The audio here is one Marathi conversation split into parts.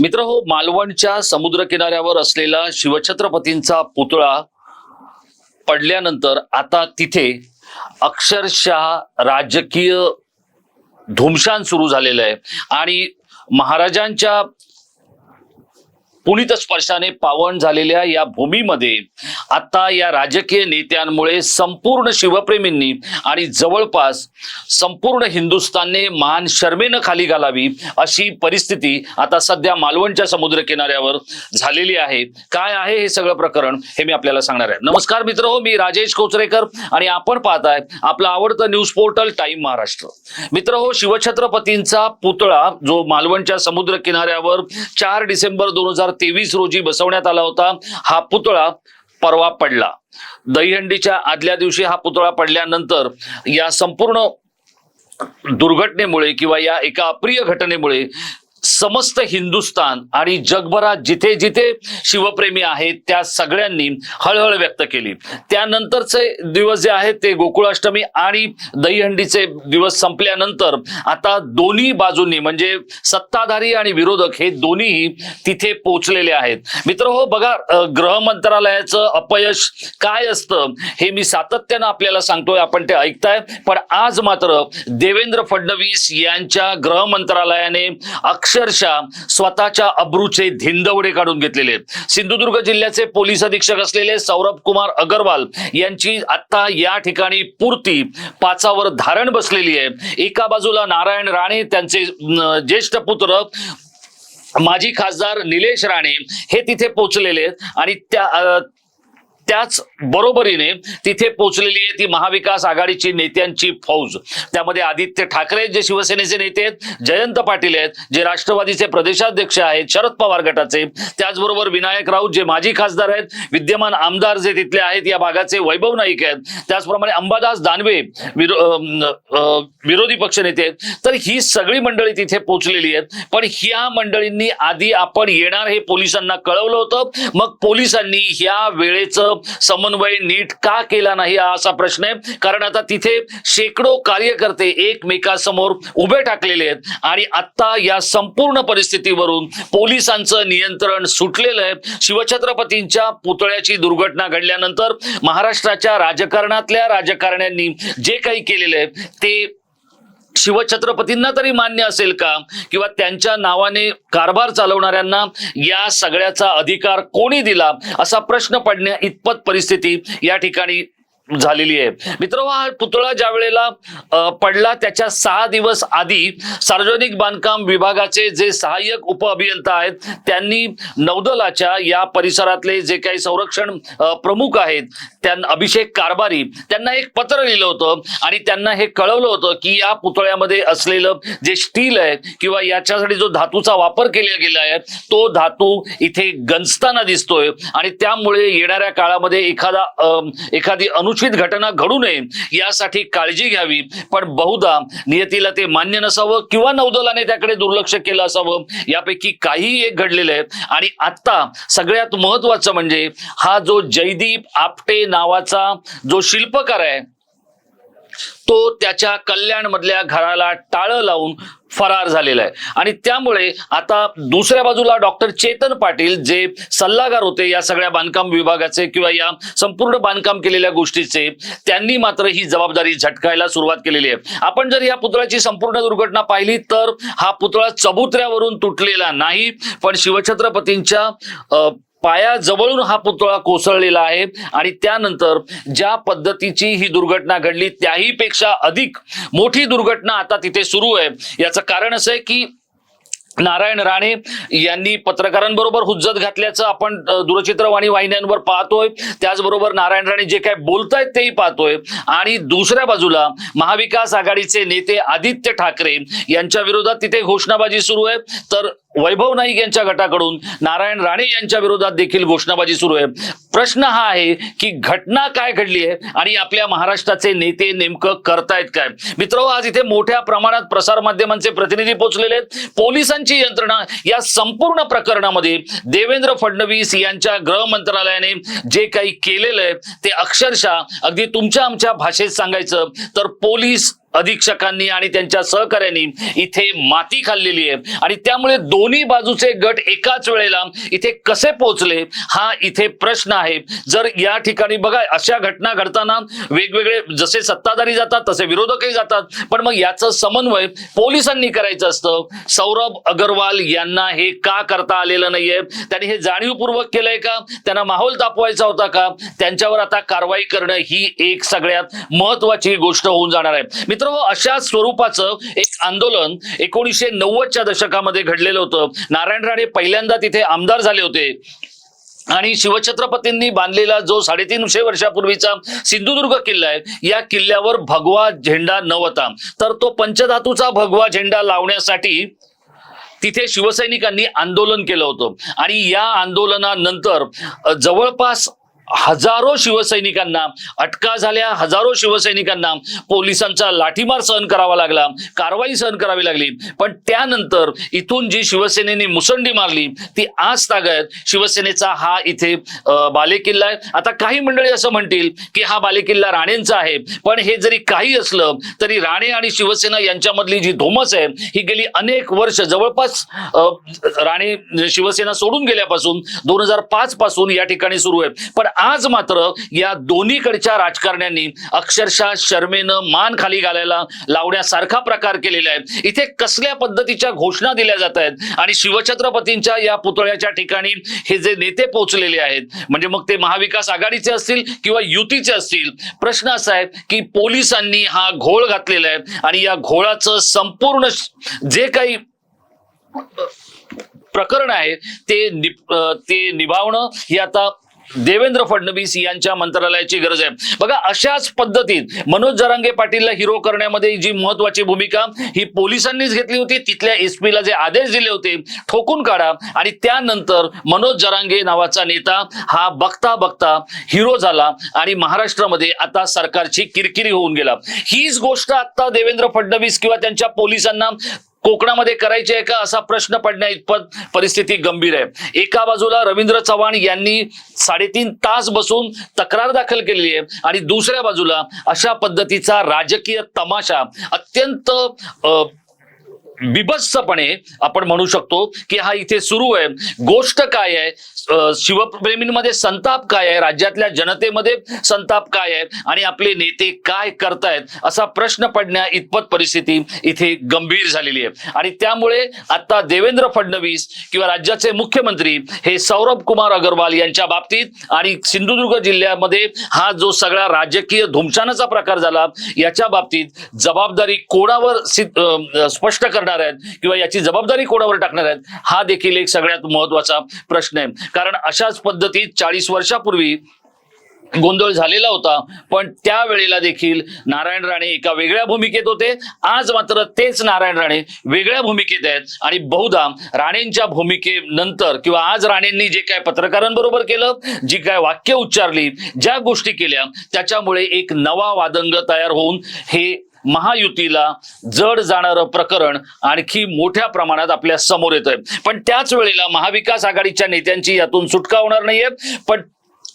मित्र हो मालवणच्या समुद्र किनाऱ्यावर असलेला शिवछत्रपतींचा पुतळा पडल्यानंतर आता तिथे अक्षरशः राजकीय धुमशान सुरू झालेलं आहे. आणि महाराजांच्या पुनित स्पर्शाने पावन झालेल्या या भूमीमध्ये आता या राजकीय नेत्यांमुळे संपूर्ण शिवप्रेमींनी आणि जवळपास संपूर्ण हिंदुस्थानने मान शर्मेनं खाली घालावी अशी परिस्थिती आता सध्या मालवणच्या समुद्र किनाऱ्यावर झालेली आहे. काय आहे हे सगळं प्रकरण हे मी आपल्याला सांगणार आहे. नमस्कार मित्र हो मी राजेश कोचरेकर आणि आपण पाहताय आपलं आवडतं न्यूज पोर्टल टाइम महाराष्ट्र. मित्र हो शिवछत्रपतींचा पुतळा जो मालवणच्या समुद्र किनाऱ्यावर चार डिसेंबर दोन हजार तेवीस रोजी बसवण्यात आला होता. हा पुतळा परवा पडला. दहीहंडीच्या आदल्या दिवशी हा पुतळा पडल्यानंतर या संपूर्ण दुर्घटनेमुळे किंवा या एका अप्रिय घटनेमुळे समस्त हिंदुस्थान आणि जगभरात जिथे जिथे शिवप्रेमी आहेत त्या सगळ्यांनी हळहळ व्यक्त केली. त्यानंतरचे दिवस जे आहेत ते गोकुळाष्टमी आणि दहीहंडीचे दिवस संपल्यानंतर आता दोन्ही बाजूंनी म्हणजे सत्ताधारी आणि विरोधक हे दोन्हीही तिथे पोचलेले आहेत. मित्र हो बघा ग्रह मंत्रालयाचं अपयश काय असतं हे मी सातत्यानं आपल्याला सांगतोय आपण ते ऐकताय. पण आज मात्र देवेंद्र फडणवीस यांच्या गृह मंत्रालयाने अक्षरशः स्वतःच्या अब्रूचे धिंदवडे काढून घेतलेले आहेत. सिंधुदुर्ग जिल्ह्याचे पोलीस अधीक्षक असलेले सौरभ कुमार अगरवाल यांची आता या ठिकाणी पूर्ती पाचावर धारण बसलेली आहे एका बाजूला नारायण राणे त्यांचे ज्येष्ठ पुत्र माजी खासदार निलेश राणे हे तिथे पोहोचलेले आहेत आणि त्या त्याच बरोबरीने तिथे पोहोचलेली आहे ती महाविकास आघाडीची नेत्यांची फौज. त्यामध्ये आदित्य ठाकरे जे शिवसेनेचे नेते आहेत जयंत पाटील आहेत जे राष्ट्रवादीचे प्रदेशाध्यक्ष आहेत शरद पवार गटाचे त्याचबरोबर विनायक राऊत जे माजी खासदार आहेत विद्यमान आमदार जे तिथले आहेत या भागाचे वैभव नाईक आहेत. त्याचप्रमाणे अंबादास दानवे विरो अं, अं, विरोधी आहेत. तर ही सगळी मंडळी तिथे पोहोचलेली आहेत. पण ह्या मंडळींनी आधी आपण येणार हे पोलिसांना कळवलं होतं. मग पोलिसांनी ह्या वेळेचं समन्वय नीट का केला नाही हा असा प्रश्न आहे. कारण आता तिथे शेकडो कार्यकर्ते एकमेकासमोर उभे टाकलेले आहेत आणि आता या संपूर्ण परिस्थितीवरून पोलिसांचं नियंत्रण सुटलेलं आहे. शिवछत्रपतींच्या पुतळ्याची दुर्घटना घडल्यानंतर महाराष्ट्राच्या राजकारणातल्या राजकारण्यांनी जे काही केलेलं आहे ते शिवछत्रपतींना तरी मान्य असेल का? किंवा त्यांच्या नावाने कारभार चालवणाऱ्यांना या सगळ्याचा अधिकार कोणी दिला? असा प्रश्न पडण्या इतपत परिस्थिती या ठिकाणी झालेली आहे. मित्र हा पुतळा ज्या वेळेला पडला त्याच्या सहा दिवस आधी सार्वजनिक बांधकाम विभागाचे जे सहाय्यक उप अभियंता आहेत त्यांनी नौदलाच्या या परिसरातले जे काही संरक्षण प्रमुख आहेत त्यांना अभिषेक कारभारी त्यांना एक पत्र लिहिलं होतं आणि त्यांना हे कळवलं होतं की या पुतळ्यामध्ये असलेलं जे स्टील आहे किंवा याच्यासाठी जो धातूचा वापर केला गेला आहे तो धातू इथे गंजताना दिसतोय आणि त्यामुळे येणाऱ्या काळामध्ये एखादा एखादी अनु अनुचित घटना घडू नये यासाठी काळजी घ्यावी. पण बहुधा नियतीला ते मान्य नसावं किंवा नौदलाने त्याकडे दुर्लक्ष केलं असावं यापैकी काहीही एक घडलेलं आहे. आणि आता सगळ्यात महत्वाचं म्हणजे हा जो जयदीप आपटे नावाचा जो शिल्पकार आहे तो त्याच्या कल्याण मधल्या घराला टाळं लावून फरार झालेला आहे. आणि त्यामुळे आता दुसऱ्या बाजूला डॉक्टर चेतन पाटील जे सल्लागार होते या सगळ्या बांधकाम विभागाचे किंवा या संपूर्ण बांधकाम केलेल्या गोष्टीचे त्यांनी मात्र ही जबाबदारी झटकायला सुरुवात केलेली आहे. आपण जर या पुतळ्याची संपूर्ण दुर्घटना पाहिली तर हा पुतळा चबुतऱ्यावरून तुटलेला नाही पण शिवछत्रपतींच्या पाया जवळून हा पुतळा कोसळलेला आहे आणि त्यानंतर ज्या पद्धतीची ही दुर्घटना घडली त्याही पेक्षा अधिक मोठी दुर्घटना आता तिथे सुरू आहे. याचं कारण असं आहे की नारायण राणे यांनी पत्रकारांबरोबर हुज्जत घातल्याचं आपण दूरचित्रवाणी वाहिन्यांवर पाहतोय. त्याचबरोबर नारायण राणे जे काय बोलतायत तेही पाहतोय. आणि दुसऱ्या बाजूला महाविकास आघाडीचे नेते आदित्य ठाकरे यांच्या विरोधात तिथे घोषणाबाजी सुरू आहे. तर वैभव नाईक यांच्या गटाकडून नारायण राणे यांच्या विरोधात देखील घोषणाबाजी सुरू आहे. प्रश्न हा आहे की घटना काय घडली आहे आणि आपल्या महाराष्ट्राचे नेते नेमकं करतायत काय? मित्र आज इथे मोठ्या प्रमाणात प्रसारमाध्यमांचे प्रतिनिधी पोहोचलेले आहेत. पोलिसांची यंत्रणा या संपूर्ण प्रकरणामध्ये देवेंद्र फडणवीस यांच्या गृह मंत्रालयाने जे काही केलेलं आहे ते अक्षरशः अगदी तुमच्या आमच्या भाषेत सांगायचं तर पोलीस अधीक्षकांनी आणि त्यांच्या सहकाऱ्यांनी इथे माती खाल्लेली आहे. आणि त्यामुळे दोन्ही बाजूचे गट एकाच वेळेला इथे कसे पोहोचले हा इथे प्रश्न आहे. जर या ठिकाणी बघा अशा घटना घडताना वेगवेगळे जसे सत्ताधारी जातात तसे विरोधकही जातात. पण मग याचं समन्वय पोलिसांनी करायचं असतं. सौरभ अगरवाल यांना हे का करता आलेलं नाहीये? त्यांनी हे जाणीवपूर्वक केलंय का? त्यांना माहोल तापवायचा होता का? त्यांच्यावर आता कारवाई करणं ही एक सगळ्यात महत्वाची गोष्ट होऊन जाणार आहे. मित्र अशा स्वरूपाचं एक आंदोलन एकोणीसशे नव्वदच्या दशकामध्ये घडलेलं होतं. नारायण राणे पहिल्यांदा तिथे आमदार झाले होते. आणि शिवछत्रपतींनी बांधलेला जो साडेतीनशे वर्षापूर्वीचा सिंधुदुर्ग किल्ला आहे या किल्ल्यावर भगवा झेंडा नव्हता. तर तो पंचधातूचा भगवा झेंडा लावण्यासाठी तिथे शिवसैनिकांनी आंदोलन केलं होतं. आणि या आंदोलनानंतर जवळपास हजारो शिवसैनिकांना अटका झाल्या हजारो शिवसैनिकांना पोलिसांचा लाठीमार सहन करावा लागला कारवाई सहन करावी लागली. पण त्यानंतर इथून जी शिवसेनेने मुसंडी मारली ती आज तागत शिवसेनेचा हा इथे बालेकिल्ला आहे. आता काही मंडळी असं म्हणतील की हा बालेकिल्ला राणेंचा आहे. पण हे जरी काही असलं तरी राणे आणि शिवसेना यांच्यामधली जी धोमस आहे ही गेली अनेक वर्ष. जवळपास राणे शिवसेना सोडून गेल्यापासून दोन हजार पाच पासून या ठिकाणी सुरू आहे. पण आज मात्र या दोन्हीकडच्या राजकारण्यांनी अक्षरशः शर्मेनं मान खाली घालायला लावण्यासारखा प्रकार केलेला आहे. इथे कसल्या पद्धतीच्या घोषणा दिल्या जात आहेत? आणि शिवछत्रपतींच्या या पुतळ्याच्या ठिकाणी हे जे नेते पोहोचलेले आहेत म्हणजे मग ते महाविकास आघाडीचे असतील किंवा युतीचे असतील प्रश्न असा आहे की पोलिसांनी हा घोळ घातलेला आहे आणि या घोळाचं संपूर्ण जे काही प्रकरण आहे ते निप ते निभावणं हे आता देवेंद्र फडणवीस यांच्या मंत्रालयाची गरज आहे. बघा अशाच पद्धतीत मनोज जरांगे पाटीलला हिरो करण्यामध्ये जी महत्वाची भूमिका ही पोलिसांनीच घेतली होती. तिथल्या एसपीला जे आदेश दिले होते ठोकून काढा. आणि त्यानंतर मनोज जरांगे नावाचा नेता हा बघता बघता हिरो झाला आणि महाराष्ट्रामध्ये आता सरकारची किरकिरी होऊन गेला. हीच गोष्ट आता देवेंद्र फडणवीस किंवा त्यांच्या पोलिसांना कोकणामध्ये करायचे आहे का असा प्रश्न पडण्या इतपत परिस्थिती गंभीर आहे. एका बाजूला रवींद्र चव्हाण यांनी साडेतीन तास बसून तक्रार दाखल केलेली आहे आणि दुसऱ्या बाजूला अशा पद्धतीचा राजकीय तमाशा अत्यंत बिभत्सपणे आपण म्हणू शकतो की हा इथे सुरू आहे. गोष्ट काय आहे? शिवप्रेमींमध्ये संताप काय आहे? राज्यातल्या जनतेमध्ये संताप काय आहे? आणि आपले नेते काय करतायत? असा प्रश्न पडण्या इतपत परिस्थिती इथे गंभीर झालेली आहे. आणि त्यामुळे आता देवेंद्र फडणवीस किंवा राज्याचे मुख्यमंत्री हे सौरभ कुमार अगरवाल यांच्या बाबतीत आणि सिंधुदुर्ग जिल्ह्यामध्ये हा जो सगळा राजकीय धुमशानाचा प्रकार झाला याच्या बाबतीत जबाबदारी कोणावर स्पष्ट अ, करणार आहेत किंवा याची जबाबदारी कोणावर टाकणार आहेत हा देखील एक सगळ्यात महत्त्वाचा प्रश्न आहे. कारण अशाच पद्धतीत चाळीस वर्षापूर्वी गोंधळ झालेला होता पण त्यावेळेला देखील नारायण राणे एका वेगळ्या भूमिकेत होते. आज मात्र तेच नारायण राणे वेगळ्या भूमिकेत आहेत आणि बहुधा राणेंच्या भूमिकेनंतर किंवा आज राणेंनी जे काय पत्रकारांबरोबर केलं जी काय वाक्य उच्चारली ज्या गोष्टी केल्या त्याच्यामुळे एक नवा वादंग तयार होऊन हे महायुतीला जड जाणारं प्रकरण आणखी मोठ्या प्रमाणात आपल्यासमोर येत आहे पण त्याच वेळेला महाविकास आघाडीच्या नेत्यांची यातून सुटका होणार नाहीये. पण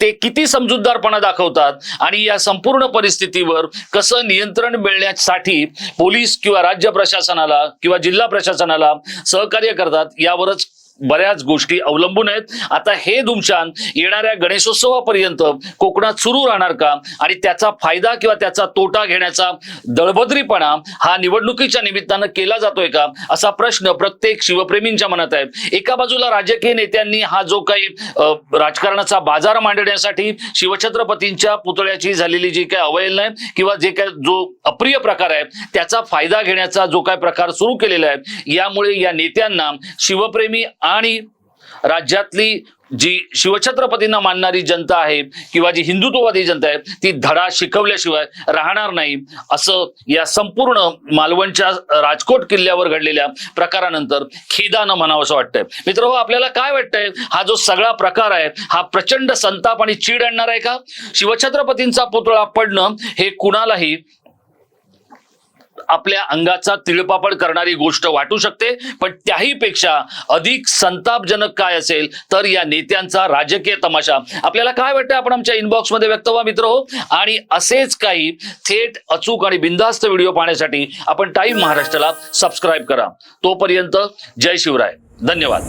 ते किती समजूतदारपणा दाखवतात आणि या संपूर्ण परिस्थितीवर कसं नियंत्रण मिळण्यासाठी पोलीस किंवा राज्य प्रशासनाला किंवा जिल्हा प्रशासनाला सहकार्य करतात यावरच बऱ्याच गोष्टी अवलंबून आहेत. आता हे धुमशान येणाऱ्या गणेशोत्सवापर्यंत कोकणात सुरू राहणार का? आणि त्याचा फायदा किंवा त्याचा तोटा घेण्याचा दळबद्रीपणा हा निवडणुकीच्या निमित्तानं केला जातोय का? असा प्रश्न प्रत्येक शिवप्रेमींच्या मनात आहे. एका बाजूला राजकीय नेत्यांनी हा जो काही राजकारणाचा बाजार मांडण्यासाठी शिवछत्रपतींच्या पुतळ्याची झालेली जी काही अवहेलना आहे किंवा जे काय जो अप्रिय प्रकार आहे त्याचा फायदा घेण्याचा जो काय प्रकार सुरू केलेला आहे यामुळे या नेत्यांना शिवप्रेमी आणि राज्यातली जी शिवछत्रपतींना मानणारी जनता आहे किंवा जी हिंदुत्ववादी जनता आहे ती धडा शिकवल्याशिवाय राहणार नाही. असं या संपूर्ण मालवणच्या राजकोट किल्ल्यावर घडलेल्या प्रकारानंतर खेदानं म्हणावं असं वाटतंय. मित्र आपल्याला काय वाटतंय? हा जो सगळा प्रकार आहे हा प्रचंड संताप आणि चीड आणणार आहे का? शिवछत्रपतींचा पुतळा पडणं हे कुणालाही आपल्या अंगाचा तिळपापड करणारी गोष्ट वाटू शकते पण त्याही पेक्षा अधिक संतापजनक काय असेल तर या नेत्यांचा राजकीय तमाशा. आपल्याला काय वाटतं? आपण आमच्या इनबॉक्समध्ये व्यक्त व्हा मित्र हो. आणि असेच काही थेट अचूक आणि बिंदास्त व्हिडिओ पाहण्यासाठी आपण टाईम महाराष्ट्राला सबस्क्राईब करा. तोपर्यंत जय शिवराय. धन्यवाद.